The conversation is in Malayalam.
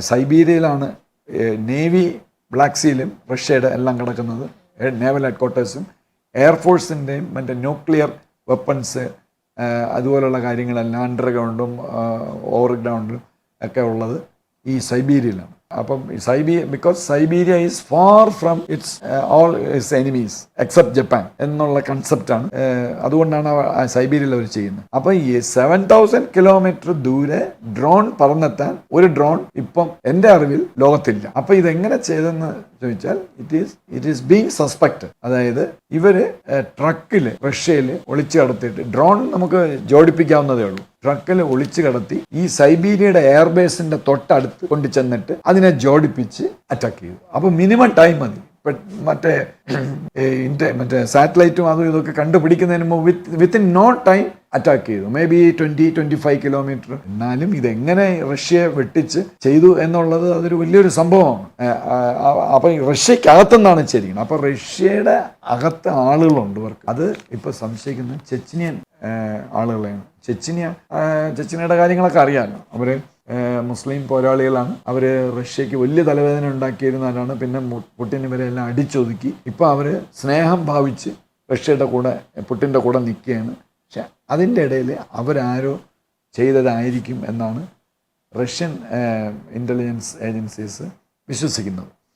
സൈബീരിയയിലാണ് നേവി ബ്ലാക്ക് സീലും റഷ്യയുടെ എല്ലാം കിടക്കുന്നത്. നേവൽ ഹെഡ് ക്വാർട്ടേഴ്സും എയർഫോഴ്സിന്റെയും മറ്റേ ന്യൂക്ലിയർ വെപ്പൺസ് അതുപോലുള്ള കാര്യങ്ങളെല്ലാം അണ്ടർഗ്രൗണ്ടും ഓവർഗ്രൗണ്ടും ഒക്കെ ഉള്ളത്. ഈ സൈബീരിയയിലാണ്. അപ്പം Siberia because Siberia is far from it's all it's enemies except Japan എന്നുള്ള കൺസെപ്റ്റാണ് അതുകൊണ്ടാണ് അവർ ആ സൈബീരിയയിൽ അവർ ചെയ്യുന്നത്. അപ്പോൾ ഈ സെവൻ തൗസൻഡ് കിലോമീറ്റർ ദൂരെ ഡ്രോൺ പറന്നെത്താൻ ഒരു ഡ്രോൺ ഇപ്പം എന്റെ അറിവിൽ ലോകത്തില്ല. അപ്പൊ ഇതെങ്ങനെ ചെയ്തെന്ന് ചോദിച്ചാൽ it is it is being suspect അതായത് ഇവർ ട്രക്കിൽ റഷ്യയിൽ ഒളിച്ചു കടത്തിയിട്ട് ഡ്രോൺ നമുക്ക് ജോഡിപ്പിക്കാവുന്നതേ ഉള്ളൂ. ട്രക്കിൽ ഒളിച്ചു കടത്തി ഈ സൈബീരിയയുടെ എയർബേസിന്റെ തൊട്ടടുത്ത് കൊണ്ടു ചെന്നിട്ട് അതിനെ ജോഡിപ്പിച്ച് അറ്റാക്ക് ചെയ്തു. അപ്പോൾ മിനിമം ടൈം മതി. മറ്റേ മറ്റേ സാറ്റലൈറ്റും അതും ഇതൊക്കെ കണ്ടുപിടിക്കുന്നതിന് മുമ്പ് with within no time attack ചെയ്തു. Maybe twenty twenty five kilometre എന്നാലും ഇതെങ്ങനെ റഷ്യയെ വെട്ടിച്ച് ചെയ്തു എന്നുള്ളത് അതൊരു വലിയൊരു സംഭവമാണ്. അപ്പം റഷ്യക്കകത്തെന്നാണ് ചെയ്തിരിക്കുന്നത് അപ്പൊ റഷ്യയുടെ അകത്ത് ആളുകളുണ്ട് ഇവർക്ക് അത് ഇപ്പം സംശയിക്കുന്ന ചെച്ചിനിയൻ ആളുകളെയാണ്. ചെച്ചിനിയ ചെച്ചിനിയുടെ കാര്യങ്ങളൊക്കെ അറിയാമല്ലോ. അവർ ഏ, മുസ്ലിം പോരാളികളാണ്. അവർ റഷ്യക്ക് വലിയ തലവേദന ഉണ്ടാക്കിയിരുന്നവരാണ് പിന്നെ പുട്ടിൻ പുടിൻ ഇവരെ എല്ലാം അടിച്ചൊതുക്കി. ഇപ്പോൾ അവർ സ്നേഹം ഭാവിച്ച് റഷ്യയുടെ കൂടെ പുട്ടിന്റെ കൂടെ നിൽക്കുകയാണ്. പക്ഷെ അതിന്റെ ഇടയിൽ അവരാരോ ചെയ്തതായിരിക്കും എന്നാണ് റഷ്യൻ ഇന്റലിജൻസ് ഏജൻസീസ് വിശ്വസിക്കുന്നത്.